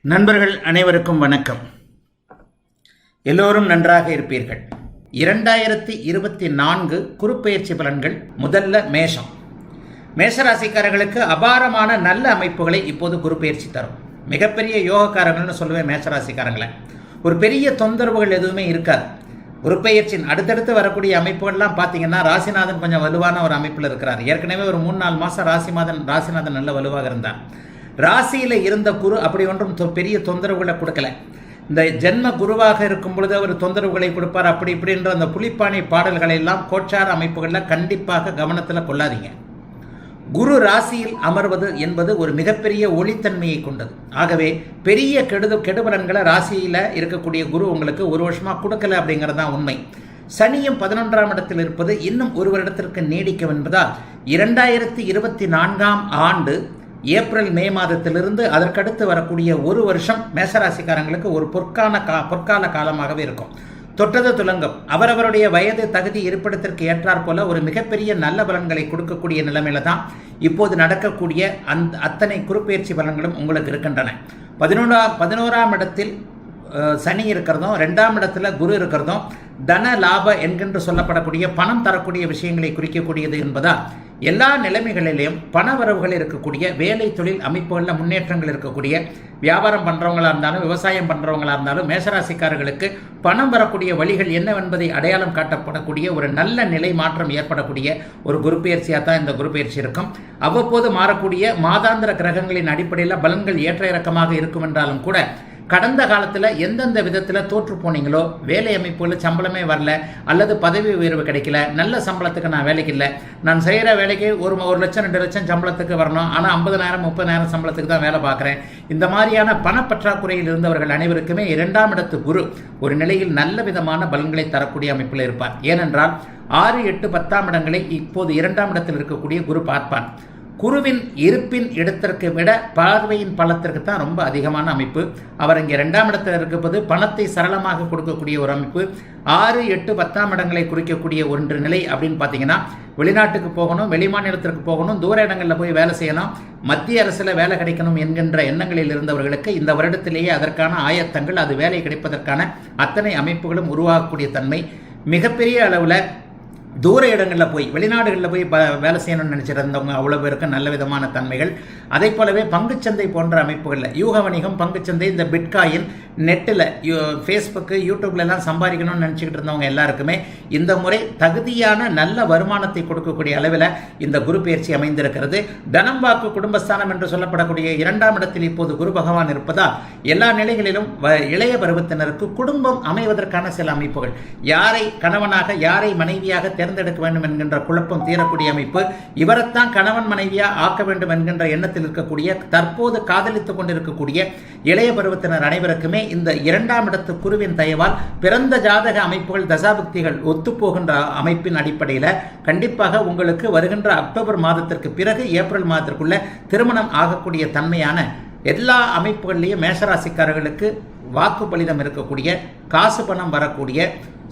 நண்பர்கள் அனைவருக்கும் வணக்கம். எல்லோரும் நன்றாக இருப்பீர்கள். இரண்டாயிரத்தி இருபத்தி நான்கு குறுப்பெயர்ச்சி பலன்கள் முதல்ல மேஷம். மேஷராசிக்காரர்களுக்கு அபாரமான நல்ல அமைப்புகளை இப்போது குறுப்பெயர்ச்சி தரும். மிகப்பெரிய யோகக்காரங்கள்னு சொல்லுவேன் மேஷராசிக்காரங்களை. ஒரு பெரிய தொந்தரவுகள் எதுவுமே இருக்காது. குருப்பெயர்ச்சியின் அடுத்தடுத்து வரக்கூடிய அமைப்புகள்லாம் பார்த்தீங்கன்னா ராசிநாதன் கொஞ்சம் வலுவான ஒரு அமைப்பில் இருக்கிறார். ஏற்கனவே ஒரு மூணு நாலு மாதம் ராசிநாதன் ராசிநாதன் நல்ல வலுவாக இருந்தார். ராசியில் இருந்த குரு அப்படி ஒன்றும் தொ- பெரிய தொந்தரவுகளை கொடுக்கல. இந்த ஜென்ம குருவாக இருக்கும் பொழுது அவர் தொந்தரவுகளை கொடுப்பார். அப்படி இப்படின்ற அந்த புலிப்பாணி பாடல்களை எல்லாம் கோச்சார அமைப்புகளில் கண்டிப்பாக கவனத்தில் கொள்ளாதீங்க. குரு ராசியில் அமர்வது என்பது ஒரு மிகப்பெரிய ஒளித்தன்மையை கொண்டது. ஆகவே பெரிய கெடுது கெடுபலன்களை ராசியில் இருக்கக்கூடிய குரு உங்களுக்கு ஒரு வருஷமாக கொடுக்கல அப்படிங்கிறது தான் உண்மை. சனியும் பதினொன்றாம் இடத்தில் இருப்பது இன்னும் ஒரு வருடத்திற்கு நீடிக்கும் என்பதால் இரண்டாயிரத்தி இருபத்தி நான்காம் ஆண்டு ஏப்ரல் மே மாதத்திலிருந்து அதற்கடுத்து வரக்கூடிய ஒரு வருஷம் மேசராசிக்காரங்களுக்கு ஒரு பொற்கால கா பொற்கால காலமாகவே இருக்கும். தொட்டது துலங்கம். அவரவருடைய வயது தகுதி இருப்பிடத்திற்கு ஏற்றாற் போல ஒரு மிகப்பெரிய நல்ல பலன்களை கொடுக்கக்கூடிய நிலைமையில தான் இப்போது நடக்கக்கூடிய அந்த அத்தனை குறுப்பெயர்ச்சி பலன்களும் உங்களுக்கு இருக்கின்றன. பதினொன்றா பதினோராம் இடத்தில் சனி இருக்கிறதும் ரெண்டாம் இடத்துல குரு இருக்கிறதும் தன லாப என்கின்ற சொல்லப்படக்கூடிய பணம் தரக்கூடிய விஷயங்களை குறிக்கக்கூடியது என்பதால் எல்லா நிலைமைகளிலையும் பண வரவுகள் இருக்கக்கூடிய வேலை தொழில் அமைப்புகளில் முன்னேற்றங்கள் இருக்கக்கூடிய வியாபாரம் பண்ணுறவங்களாக இருந்தாலும் விவசாயம் பண்ணுறவங்களாக இருந்தாலும் மேசராசிக்காரர்களுக்கு பணம் வரக்கூடிய வழிகள் என்னவென்பதை அடையாளம் காட்டப்படக்கூடிய ஒரு நல்ல நிலை மாற்றம் ஏற்படக்கூடிய ஒரு குருப்பெயர்ச்சியாக தான் இந்த குருப்பெயர்ச்சி இருக்கும். அவ்வப்போது மாறக்கூடிய மாதாந்திர கிரகங்களின் அடிப்படையில் பலன்கள் ஏற்ற இறக்கமாக இருக்கும் என்றாலும் கூட கடந்த காலத்தில் எந்தெந்த விதத்தில் தோற்று போனீங்களோ வேலை அமைப்புகளில் சம்பளமே வரல அல்லது பதவி உயர்வு கிடைக்கல நல்ல சம்பளத்துக்கு நான் வேலைக்கு இல்லை. நான் செய்கிற வேலைக்கு ஒரு ஒரு லட்சம் ரெண்டு லட்சம் சம்பளத்துக்கு வரணும். ஆனால் ஐம்பதனாயிரம் முப்பதாயிரம் சம்பளத்துக்கு தான் வேலை பார்க்குறேன். இந்த மாதிரியான பணப்பற்றாக்குறையில் இருந்தவர்கள் அனைவருக்குமே இரண்டாம் இடத்து குரு. ஒரு நிலையில் நல்ல விதமான பலன்களை தரக்கூடிய அமைப்பில் இருப்பார். ஏனென்றால் ஆறு எட்டு பத்தாம் இடங்களை இப்போது இரண்டாம் இடத்தில் இருக்கக்கூடிய குரு பார்ப்பான் குருவின் இருப்பின் இடத்திற்கு விட பார்வையின் பலத்திற்கு தான் ரொம்ப அதிகமான அமைப்பு. அவர் இங்கே ரெண்டாம் இடத்தில் இருப்பது பணத்தை சரளமாக கொடுக்கக்கூடிய ஒரு அமைப்பு. ஆறு எட்டு பத்தாம் இடங்களை குறிக்கக்கூடிய ஒன்று நிலை அப்படின்னு பார்த்தீங்கன்னா வெளிநாட்டுக்கு போகணும் வெளிமாநிலத்திற்கு போகணும் தூர இடங்களில் போய் வேலை செய்யணும் மத்திய அரசில் வேலை கிடைக்கணும் என்கின்ற எண்ணங்களில் இருந்தவர்களுக்கு இந்த வருடத்திலேயே அதற்கான ஆயத்தங்கள் அது வேலை கிடைப்பதற்கான அத்தனை அமைப்புகளும் உருவாகக்கூடிய தன்மை. மிகப்பெரிய அளவில் தூர இடங்களில் போய் வெளிநாடுகளில் போய் வேலை செய்யணும்னு நினச்சிருந்தவங்க அவ்வளோ பேருக்கு நல்ல விதமான தன்மைகள். அதே போலவே பங்குச்சந்தை போன்ற அமைப்புகளில் யூக வணிகம் பங்குச்சந்தை இந்த பிட்காயின் நெட்டில் யூ ஃபேஸ்புக்கு யூடியூப்லலாம் சம்பாதிக்கணும்னு நினச்சிக்கிட்டு இருந்தவங்க எல்லாருக்குமே இந்த முறை தகுதியான நல்ல வருமானத்தை கொடுக்கக்கூடிய அளவில் இந்த குரு பயிற்சி அமைந்திருக்கிறது. தனம் வாக்கு குடும்பஸ்தானம் என்று சொல்லப்படக்கூடிய இரண்டாம் இடத்தில் இப்போது குரு பகவான் இருப்பதால் எல்லா நிலைகளிலும் வ- இளைய பருவத்தினருக்கு குடும்பம் அமைவதற்கான சில அமைப்புகள். யாரை கணவனாக யாரை மனைவியாக தேர்ந்தெடுக்க வேண்டும் என்கின்ற குழப்பம் தீரக்கூடிய அமைப்பு இவரைத்தான் கணவன் மனைவியா ஆக்க வேண்டும் என்கின்ற எண்ணத்தில் இருக்கக்கூடிய தற்போது காதலித்துக் கொண்டிருக்கக்கூடிய இளைய பருவத்தினர் அனைவருக்குமே இந்த இரண்டாம் இடத்து குருவின் தயவால் பிறந்த ஜாதக அமைப்புகள் தசாபக்திகள் ஒத்துப்போகின்ற அமைப்பின் அடிப்படையில் கண்டிப்பாக உங்களுக்கு வருகின்ற அக்டோபர் மாதத்திற்கு பிறகு ஏப்ரல் மாதத்திற்குள்ள திருமணம் ஆகக்கூடிய தன்மையான எல்லா அமைப்புகள்லேயும் மேஷராசிக்காரர்களுக்கு வாக்கு பலிதம் இருக்கக்கூடிய காசு பணம் வரக்கூடிய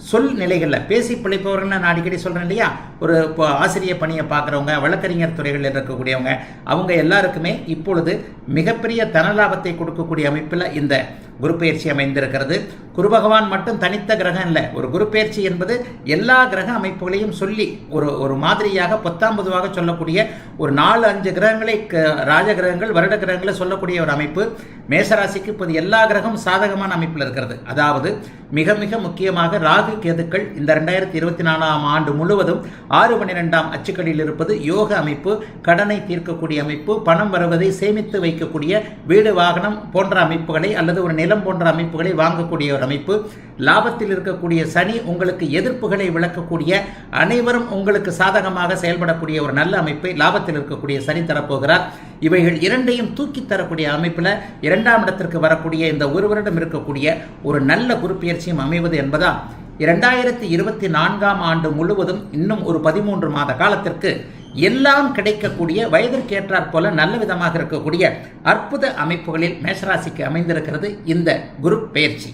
சொல் நிலைகளில் பேசி பிழைப்பவர்கள் நான் அடிக்கடி சொல்கிறேன் இல்லையா? ஒரு இப்போ ஆசிரியர் பணியை பார்க்குறவங்க வழக்கறிஞர் துறைகளில் இருக்கக்கூடியவங்க அவங்க எல்லாருக்குமே இப்பொழுது மிகப்பெரிய தனலாபத்தை கொடுக்கக்கூடிய அமைப்பில் இந்த குரு பயிற்சி அமைந்திருக்கிறது. குரு பகவான் மட்டும் தனித்த கிரகம் இல்லை. ஒரு குரு பயிற்சி என்பது எல்லா கிரக அமைப்புகளையும் சொல்லி ஒரு ஒரு மாதிரியாக பத்தாம் பொதுவாக சொல்லக்கூடிய ஒரு நாலு அஞ்சு கிரகங்களை க- ராஜ கிரகங்கள் வருட கிரகங்களை சொல்லக்கூடிய ஒரு அமைப்பு. மேசராசிக்கு இப்போது எல்லா கிரகம் சாதகமான அமைப்பில் இருக்கிறது. அதாவது மிக மிக முக்கியமாக ராகு கேதுக்கள் இந்த ரெண்டாயிரத்தி இருபத்தி நாலாம் ஆண்டு முழுவதும் ஆறு பன்னிரெண்டாம் அச்சுக்களில் இருப்பது யோக அமைப்பு கடனை தீர்க்கக்கூடிய அமைப்பு பணம் வருவதை சேமித்து வைக்கக்கூடிய வீடு வாகனம் போன்ற அமைப்புகளை அல்லது ஒரு நிலம் போன்ற அமைப்புகளை வாங்கக்கூடிய ஒரு அமைப்பு. லாபத்தில் இருக்கக்கூடிய சனி உங்களுக்கு எதிர்ப்புகளை விளக்கக்கூடிய அனைவரும் உங்களுக்கு சாதகமாக செயல்படக்கூடிய ஒரு நல்ல அமைப்பை லாபத்தில் இருக்கக்கூடிய சனி தரப்போகிறார். இவைகள் இரண்டையும் தூக்கி தரக்கூடிய அமைப்பில் இரண்டாம் இடத்திற்கு வரக்கூடிய இந்த ஒரு வருடம் இருக்கக்கூடிய ஒரு நல்ல குருப்பெயர்ச்சியும் அமைவது என்பதால் இரண்டாயிரத்தி இருபத்தி நான்காம் ஆண்டு முழுவதும் இன்னும் ஒரு பதிமூன்று மாத காலத்திற்கு எல்லாம் கிடைக்கக்கூடிய வயதிற்கேற்றாற் போல நல்ல விதமாக இருக்கக்கூடிய அற்புத அமைப்புகளில் மேஷராசிக்கு அமைந்திருக்கிறது இந்த குரு பெயர்ச்சி